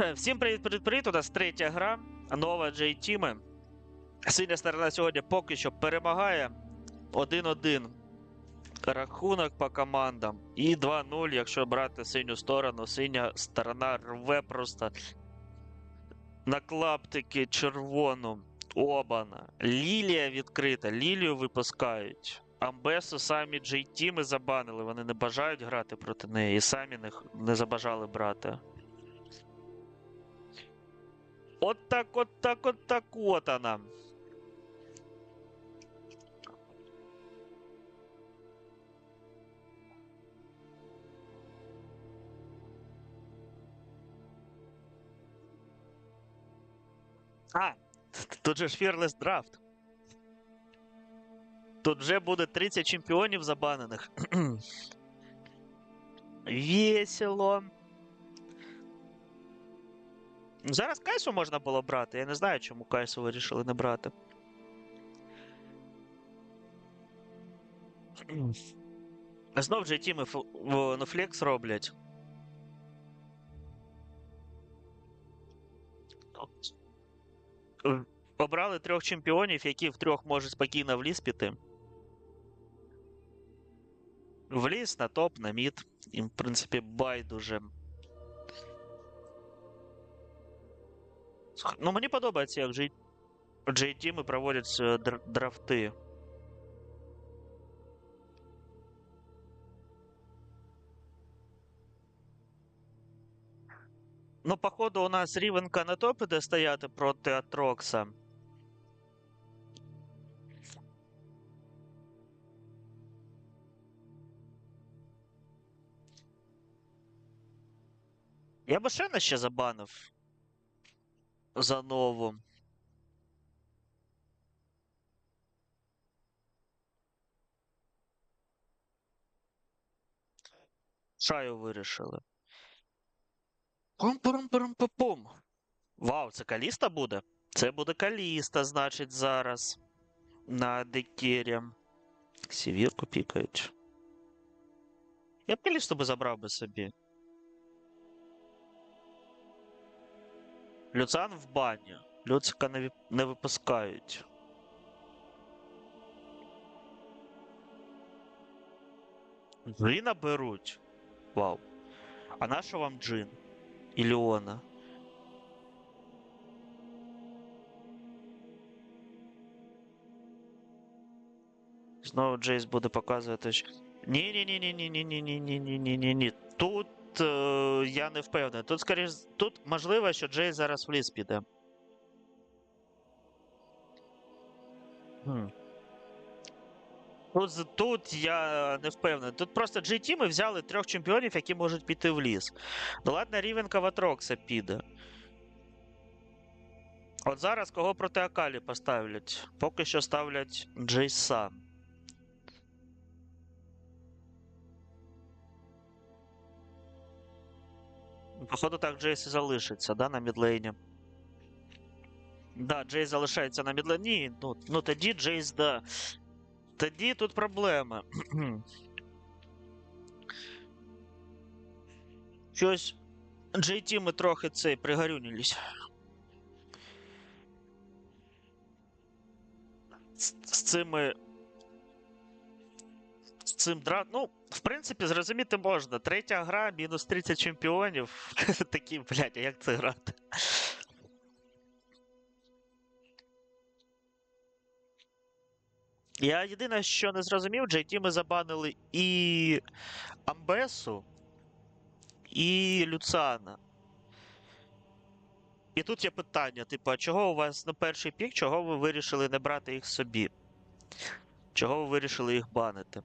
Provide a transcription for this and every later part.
Всім привіт, привіт, привіт. У нас третя гра. Нова J-Team. Синя сторона сьогодні поки що перемагає 1-1 рахунок по командам. І 2-0, якщо брати синю сторону. Синя сторона рве просто на клаптики червону. Обана. Лілія відкрита. Лілію випускають. Амбесу самі J-Team забанили. Вони не бажають грати проти неї і самі не, не забажали брати. От так, от так, от так от она. А, тут же ж Draft. Тут вже буде 30 чемпіонів забанених. Весело. Зараз Кайсу можна було брати. Я не знаю, чому Кайсу вирішили не брати. Знов же тіми ну, флекс роблять. Обрали трьох чемпіонів, які втрьох можуть спокійно в ліс піти. В ліс, на топ, на мід. Їм, в принципі, байдуже. Ну, мені подобається, як G- J-Team проводять е, др- драфти. Ну, походу, у нас Рівенка на топ іде стояти проти Атрокса. Я би Шена ще забанив. За нову. Шаю вирішили. Пум-пум-пум-пум. Вау, це Каліста буде? Це буде Каліста, значить, зараз. На декері. Сівірку пікають. Я б Калісту би забрав би собі. Люцан в бані. Люцика не, віп- не випускають. Джина беруть. Вау. А на що вам джин? І Леона? Знову Джейс буде показувати. що- Ні, Тут е, я не впевнений. Тут, скоріш, тут можливо, що Джей зараз в ліс піде. Хм. Тут тут я не впевнений. Тут просто GT ми взяли трьох чемпіонів, які можуть піти в ліс. Ну ладно, Рівенка в піде. От зараз кого проти Акалі поставлять? Поки що ставлять Джейса. Походу так Джейс і залишиться, да, на мідлейні. Да, Джейс залишається на мідлейні. Ні, ну, ну тоді Джейс, да. Тоді тут проблема. Щось JT ми трохи цей пригорюнились. З цими. Цим дра... Ну, в принципі, зрозуміти можна. Третя гра, мінус 30 чемпіонів. Такі, блядь, а як це грати? Я єдине, що не зрозумів, JT ми забанили і Амбесу, і Люцана. І тут є питання: типу, а чого у вас на перший пік, чого ви вирішили не брати їх собі? Чого ви вирішили їх банити?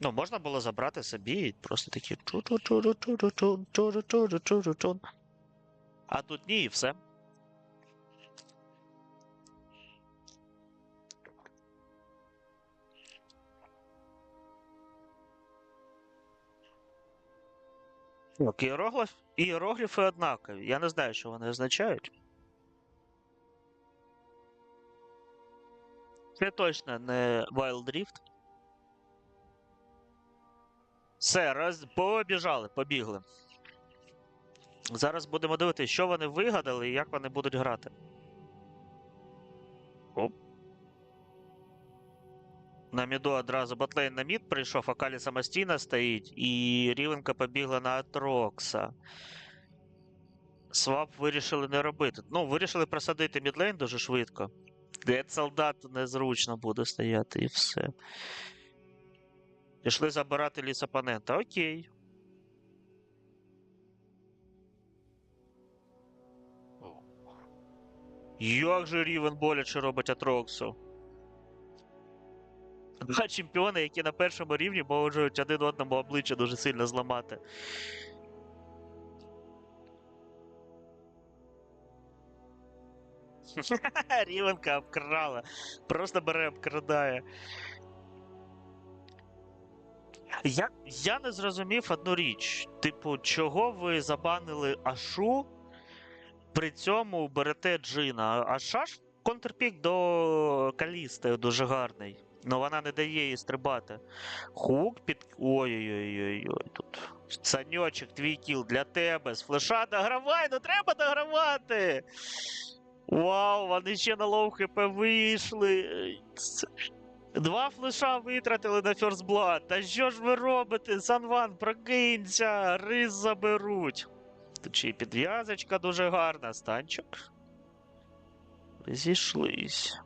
Ну, можна було забрати собі і просто такі. А тут ні, і все. Так, іероглиф... іерогліфи однакові. Я не знаю, що вони означають. Це точно не Wild Rift. Все, роз... побіжали, побігли. Зараз будемо дивитися, що вони вигадали і як вони будуть грати. Оп. На міду одразу ботлейн на мід прийшов, а Калі самостійно стоїть, і Рівенка побігла на Атрокса. Свап вирішили не робити. Ну, вирішили просадити мідлейн дуже швидко. Де солдат незручно буде стояти і все. Пішли забирати ліс опонента. Окей. Як же Рівен боляче робить Атроксу? Два чемпіони, які на першому рівні можуть один одному обличчя дуже сильно зламати. Рівенка обкрала. Просто бере обкрадає. Я, я не зрозумів одну річ. Типу, чого ви забанили Ашу, при цьому берете Джина. Аша ж контрпік до Калісти дуже гарний. Ну вона не дає їй стрибати. Хук під. Ой-ой-ой. тут. Саньочок, твій кіл для тебе. З флеша догравай, ну треба догравати. Вау, вони ще на лоу хп вийшли. Це- Два флеша витратили на Blood. Та що ж ви робите? Санван, прокинься, рис заберуть. Тут ще й підв'язочка дуже гарна, станчик. Зійшлись.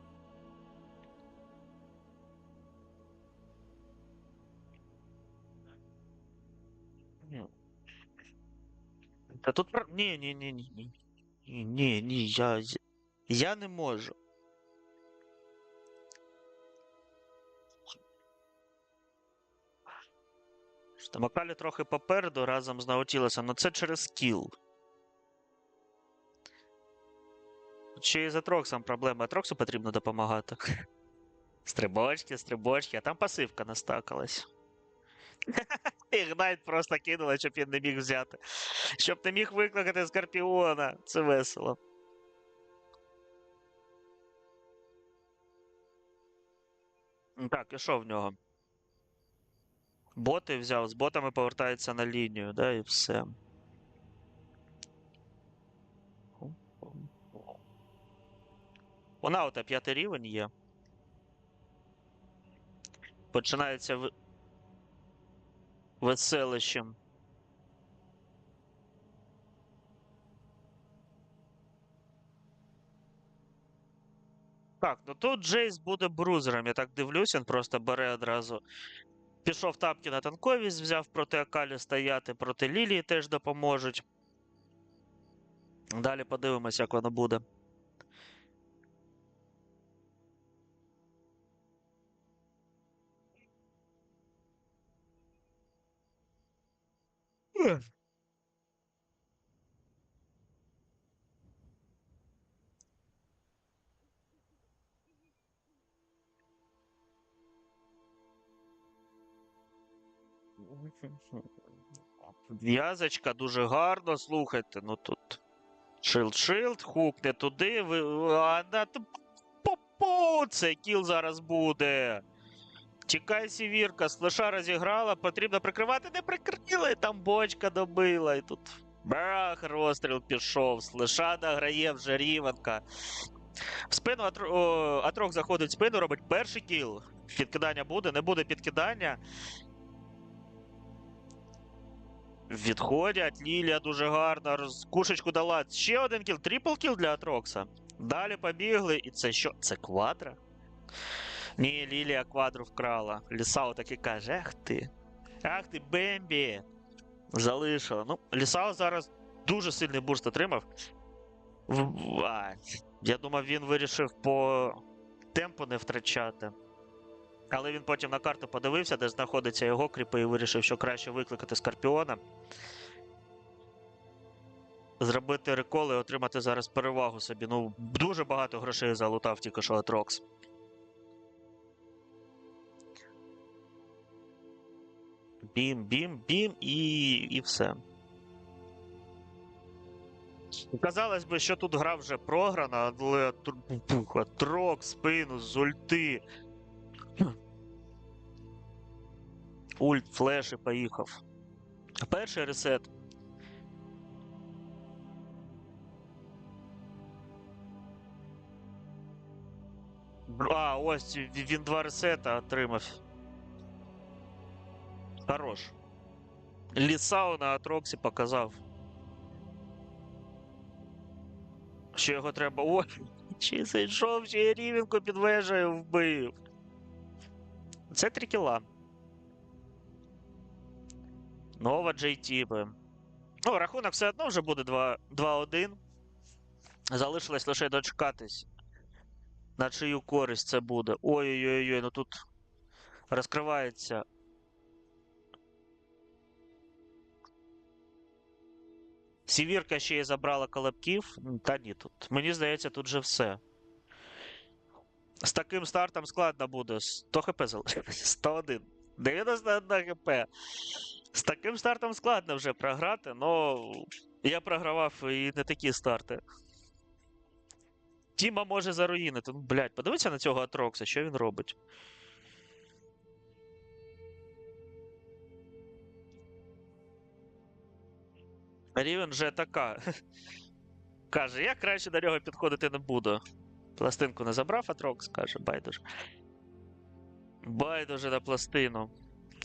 Та тут. Ні, ні, ні, ні, ні. Ні, я- Я не можу. Штамакалі трохи попереду разом з Наутілесом, але це через скіл. Ще і з Атроксом проблема. Атроксу потрібно допомагати. Стрибочки, стрибочки, а там пасивка настакалась. Ігнайт просто кинула, щоб він не міг взяти. Щоб не міг викликати Скорпіона. Це весело. Так, і що в нього? Боти взяв, з ботами повертається на лінію, да, і все. Вона ота п'ятий рівень є. Починається в... веселищем. Так, ну тут Джейс буде брузером, я так дивлюсь, він просто бере одразу. Пішов тапки на танковість, взяв проти Акалі стояти, проти Лілії теж допоможуть. Далі подивимось, як воно буде. В'язочка дуже гарно, слухайте, ну тут. Шилд, шилд, хук не туди. Ви... А, да, т- Попу, це кіл зараз буде. Тікай сівірка, з розіграла, потрібно прикривати, не прикрили, там бочка добила, і тут. Брах, розстріл пішов, з флеша дограє вже рівенка. В спину Атро... о, Атрок заходить в спину, робить перший кіл. Підкидання буде, не буде підкидання. Відходять, Лілія дуже гарно, роз... кушечку дала. Ще один кіл, трипл кіл для Атрокса. Далі побігли, і це що? Це квадра? Ні, Лілія квадру вкрала. Лісао таки каже: Ах ти. Ах ти, Бембі. Залишила. Ну, Лісао зараз дуже сильний бурст отримав. А, я думав, він вирішив по темпу не втрачати. Але він потім на карту подивився, де знаходиться його кріпи, і вирішив, що краще викликати Скорпіона. Зробити рекол і отримати зараз перевагу собі. Ну, дуже багато грошей залутав тільки що Атрокс. Бім, бім, бім і, і все. Казалось би, що тут гра вже програна, але Тр- Атрокс, спину, з ульти. Ульт, флеш і поїхав. Перший ресет. А, ось він два ресета отримав. Хорош. Лісау на Атроксі показав. Що його треба. Ой, чи зайшов, чи я рівенку під вежею вбив. Це три кіла. Нова JT. Ну, рахунок все одно вже буде 2 2-1. Залишилось лише дочекатись. На чию користь це буде. Ой-ой-ой, ну тут розкривається. Сівірка ще й забрала колобків. Та ні, тут. Мені здається, тут же все. З таким стартом складно буде. 100 хп залишилось. 101. 91 хп. З таким стартом складно вже програти, але я програвав і не такі старти. Тіма може заруїнити. Ну, блядь, подивися на цього Атрокса, що він робить. Рівень вже така. Каже, я краще до нього підходити не буду. Пластинку не забрав Атрокс, каже, байдуже. Байдуже на пластину.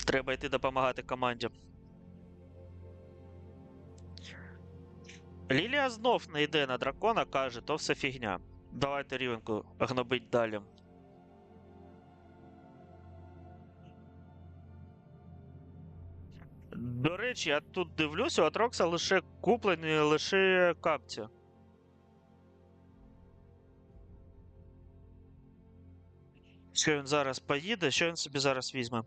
Треба йти допомагати команді. Лілія знов не йде на дракона, каже, то все фігня. Давайте рівенку гнобить далі. До речі, я тут дивлюся, у Атрокса лише куплені лише капці. Що він зараз поїде, що він собі зараз візьме?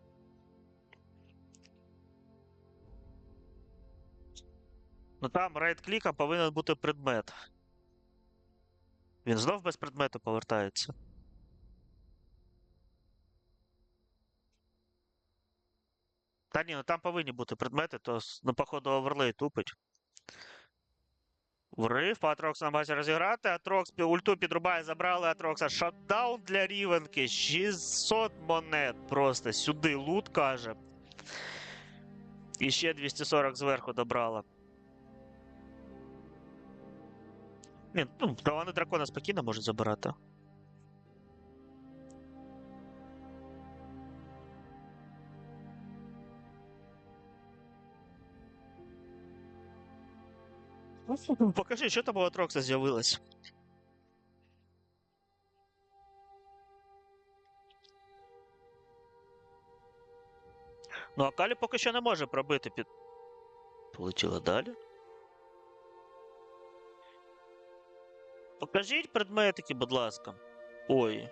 Ну там райт-кліком повинен бути предмет. Він знов без предмету повертається. Та ні, ну там повинні бути предмети, то ну, походу оверлей тупить. Врив, по Атроксу намагається розіграти. Атрокс ульту підрубає, забрали Атрокса. Шатдаун для рівенки. 600 монет просто. Сюди лут каже. І ще 240 зверху добрала. Ні, ну, то дракона спокійно можуть забирати. Покажи, що там у Атрокса з'явилось. Ну, а Калі поки що не може пробити під. Полетіла далі. Покажіть предметики, будь ласка. Ой.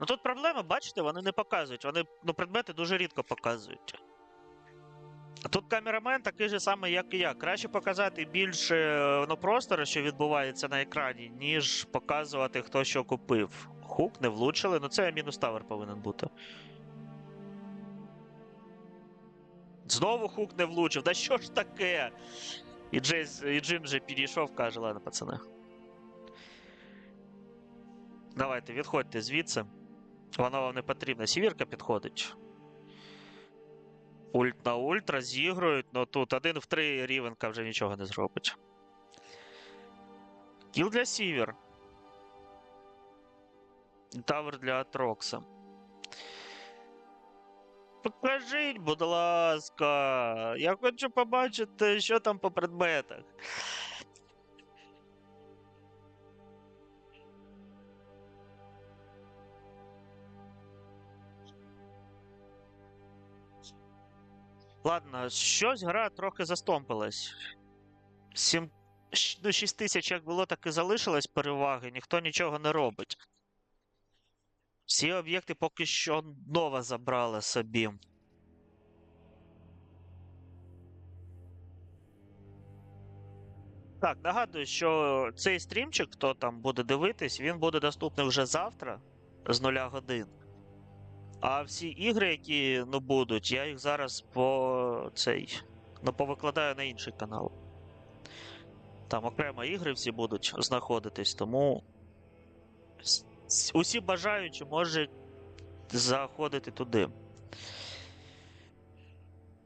Ну тут проблема, бачите, вони не показують. Вони ну, предмети дуже рідко показують. Тут камерамен такий же самий, як і я. Краще показати більше е, ну, простору, що відбувається на екрані, ніж показувати, хто що купив. Хук не влучили, ну це мінус тавер повинен бути. Знову хук не влучив. Да що ж таке? І, Джейс, і Джим же підійшов, каже, ладно, пацани. Давайте, відходьте звідси. Воно вам не потрібно. Сівірка підходить. Ульт на ульт розігрують, ну тут один в три рівенка вже нічого не зробить. Кіл для Сівер. Тавер для Атрокса. Покажіть, будь ласка. Я хочу побачити, що там по предметах. Ладно, щось гра трохи застомпилась. Сім... щ- Ну, 6 тисяч як було, так і залишилось переваги, ніхто нічого не робить. Всі об'єкти поки що нова забрали собі. Так, нагадую, що цей стрімчик, хто там буде дивитись, він буде доступний вже завтра з 0 годин. А всі ігри, які ну, будуть, я їх зараз по цей. Ну, повикладаю на інший канал. Там окремо ігри всі будуть знаходитись, тому усі бажаючі можуть заходити туди.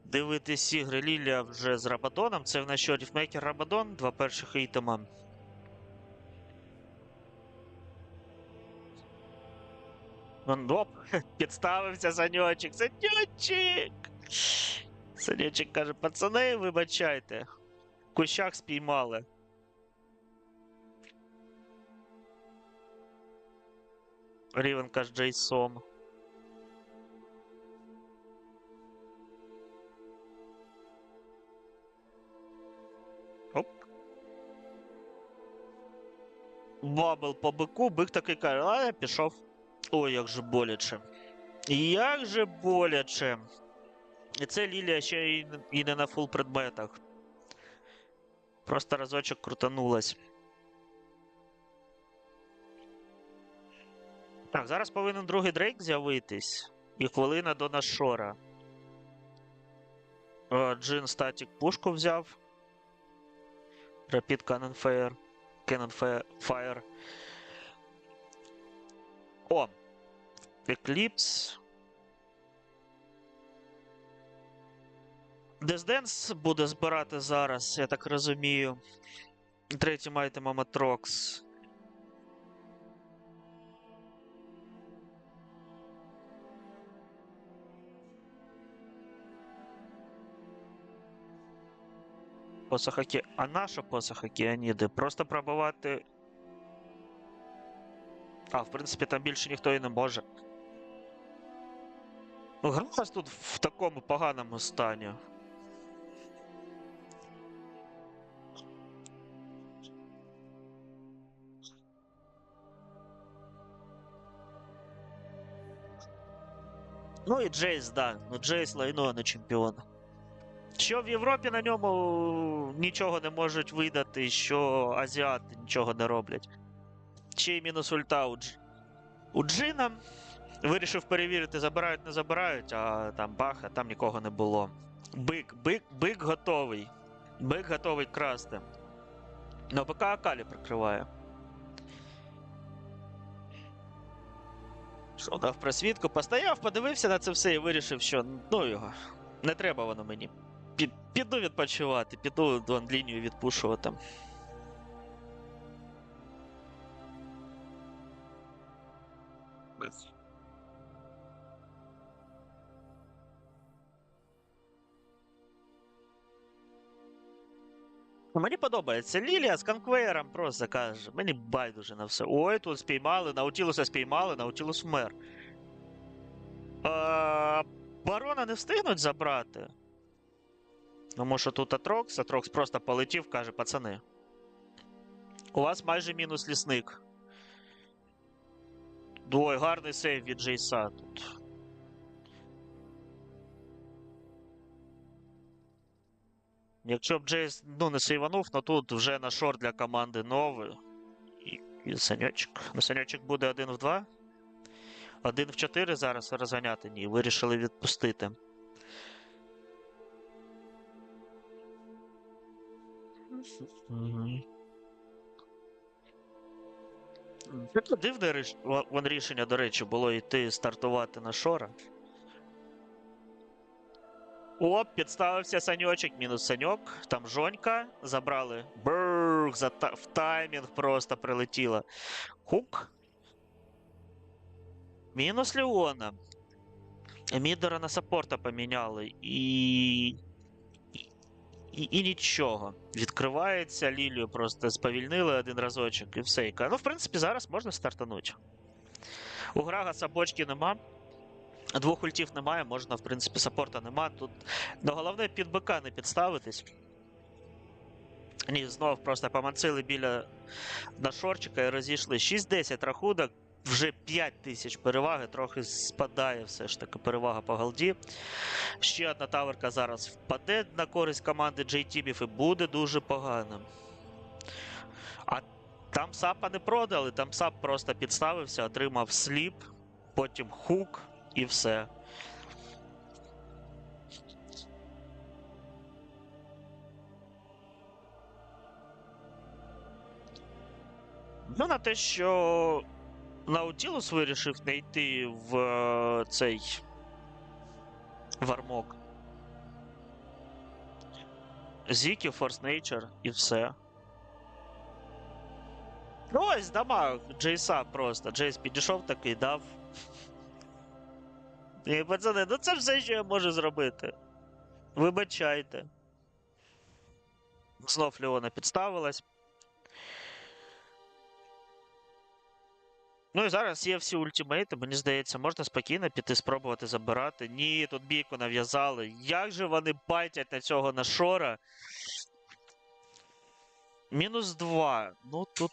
Дивитись ігри Лілія вже з Рабадоном. Це в нас що Ріфмейкер Рабадон, два перших ітема. Вон, оп, підставився Саньочек. Саньочек! Саньочек каже, пацани, вибачайте. Кущах спіймали. Рівен каже Джейсом. Бабл по бику, бик такий каже, а я пішов. Ой, як же боляче. Як же боляче. І це Лілія ще і не на фул предметах. Просто разочок крутанулась. Так, зараз повинен другий дрейк з'явитись. І хвилина до нашора. Джин статік пушку взяв. Rapid Cannon Fire. Cannon Fire. О! Eclipse. Дезденс буде збирати зараз, я так розумію. Третім айтемом Атрокс. Посох Оке... А наша посох Океаніди? Просто пробувати. А, в принципі, там більше ніхто і не може. Ну, тут в такому поганому стані. Ну і Джейс, да. Ну Джейс лайно, не чемпіон. Що в Європі на ньому нічого не можуть видати, що азіати нічого не роблять. Ще мінус ульта у, Дж... у Джина. Вирішив перевірити, забирають, не забирають, а там бах, а там нікого не було. Бик, бик, бик готовий. Бик готовий красти. Ну, БК Акалі прикриває. Що дав просвітку, постояв, подивився на це все і вирішив, що ну його. Не треба воно мені. Піду відпочивати, піду лінію відпушувати. Мені подобається. Лілія з конквеєром просто каже. Мені байдуже на все. Ой, тут спіймали, Наутілуса спіймали, Наутілус вмер. А, барона не встигнуть забрати. Тому що тут Атрокс, Атрокс просто полетів, каже, пацани. У вас майже мінус лісник. Ой, гарний сейв від Джейса тут. Якщо б Джейс ну, не сейванув, ну тут вже на шорт для команди новий. І, і санячок. Ну, санячок буде один в два. Один в чотири зараз розганяти. Ні, вирішили відпустити. Мгм. Таке дивне ріш... вон рішення, до речі, було йти стартувати на шора. Оп, підставився саньочок, мінус саньок. Там жонька. Забрали. Брррр, за та... в таймінг просто прилетіло. Хук. Мінус Леона. Мідера на саппорта поміняли. І, і, і нічого. Відкривається, Лілію просто сповільнили один разочок і все. Ну, в принципі, зараз можна стартанути. У Грагаса бочки нема. Двох ультів немає, можна, в принципі, саппорта нема. Тут. Ну, головне під БК не підставитись. Ні, знов просто поманцили біля нашорчика і розійшли. 6-10 рахунок, вже 5 тисяч переваги, трохи спадає все ж таки перевага по голді. Ще одна таверка зараз впаде на користь команди JTBів і буде дуже поганим. А там сапа не продали, там сап просто підставився, отримав сліп, потім хук і все. Ну, на те, що Наутілус вирішив не йти в е, цей вармок. Зікі, Force Nature і все. Ну, ось дамаг Джейса просто. Джейс підійшов такий дав. І, пацани, ну це все, що я можу зробити. Вибачайте. Знов Леона підставилась. Ну і зараз є всі ультимейти, мені здається, можна спокійно піти спробувати забирати. Ні, тут бійку нав'язали. Як же вони байтять на цього нашора? Мінус 2. Ну тут.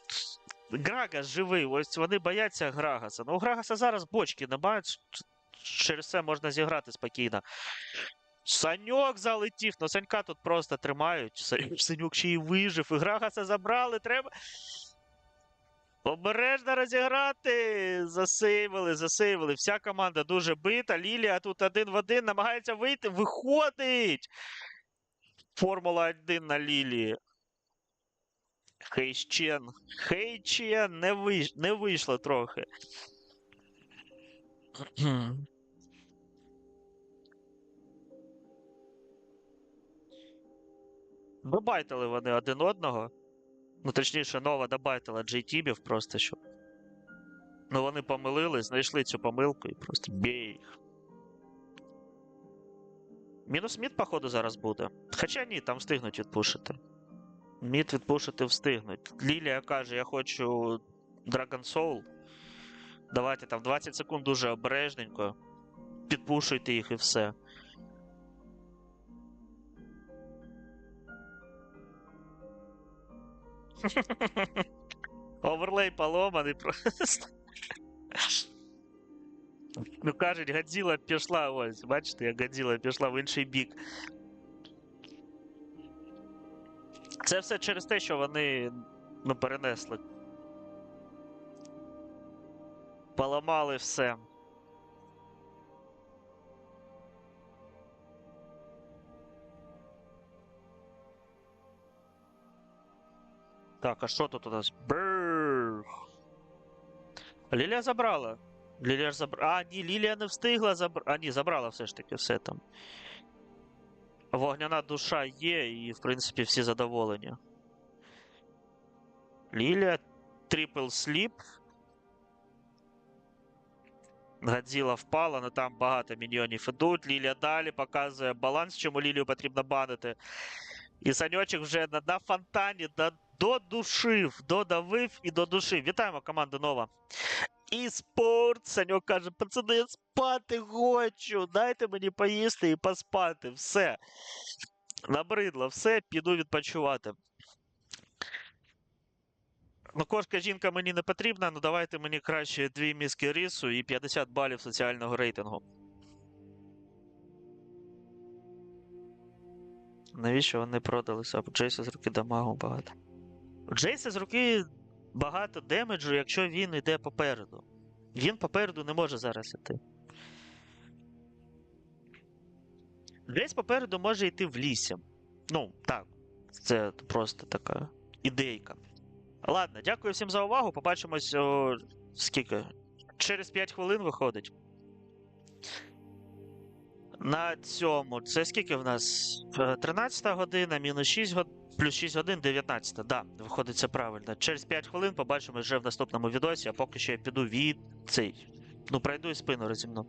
Грагас живий. Ось вони бояться Грагаса. Ну, у Грагаса зараз бочки немає. Через це можна зіграти спокійно. Саньок залетів. Ну, Санька тут просто тримають. Са- Санюк ще й вижив. І Грагаса забрали. Треба. Обережно розіграти. Засейвили, засейвили. Вся команда дуже бита. Лілія тут один в один намагається вийти. Виходить! Формула 1 на Лілії. Хейчен. Хейчен не, вийш... не вийшло трохи. Добайтили вони один одного. Ну, точніше, нова добайтила джейтібів просто що. Ну, вони помилили, знайшли цю помилку і просто бій. Мінус мід, походу, зараз буде. Хоча ні, там встигнуть відпушити. Мід відпушити встигнуть. Лілія каже, я хочу Dragon Soul. Давайте там 20 секунд дуже обережненько. Підпушуйте їх і все. Оверлей поломаний просто. Ну, кажуть, Годзіла пішла ось. Бачите, як Годзіла пішла в інший бік. Це все через те, що вони ну, перенесли. Поламали все. Так, а що тут у нас? Бррр. Лілія забрала. Лілія ж забрала. А, ні, Лілія не встигла забрати. А, ні, забрала все ж таки все там. Вогняна душа є, і, в принципі, всі задоволені. Лілія, трипл сліп. Годзіла впала, але там багато міньйонів ідуть. Лілія далі показує баланс, чому Лілію потрібно банити. І Саньочок вже на, на фонтані да, додушив, додавив і додушив. Вітаємо команду нова. І спорт. Саньок каже: пацани, я спати хочу. Дайте мені поїсти і поспати. Все. Набридло, все, піду відпочивати. Ну, кошка жінка мені не потрібна, ну давайте мені краще дві мізки рису і 50 балів соціального рейтингу. Навіщо вони продалися? У Джейса з руки дамагу багато. Джейса з руки багато демеджу, якщо він йде попереду. Він попереду не може зараз іти. Джейс попереду може йти в лісі. Ну, так. Це просто така ідейка. Ладно, дякую всім за увагу. Побачимось о, скільки? Через 5 хвилин виходить. На цьому. Це скільки в нас? Е, 13 година, мінус 6 годин, плюс 6 годин, 19. Да, виходить це правильно. Через 5 хвилин побачимо вже в наступному відосі, а поки що я піду від цей. Ну, пройду і спину розімну.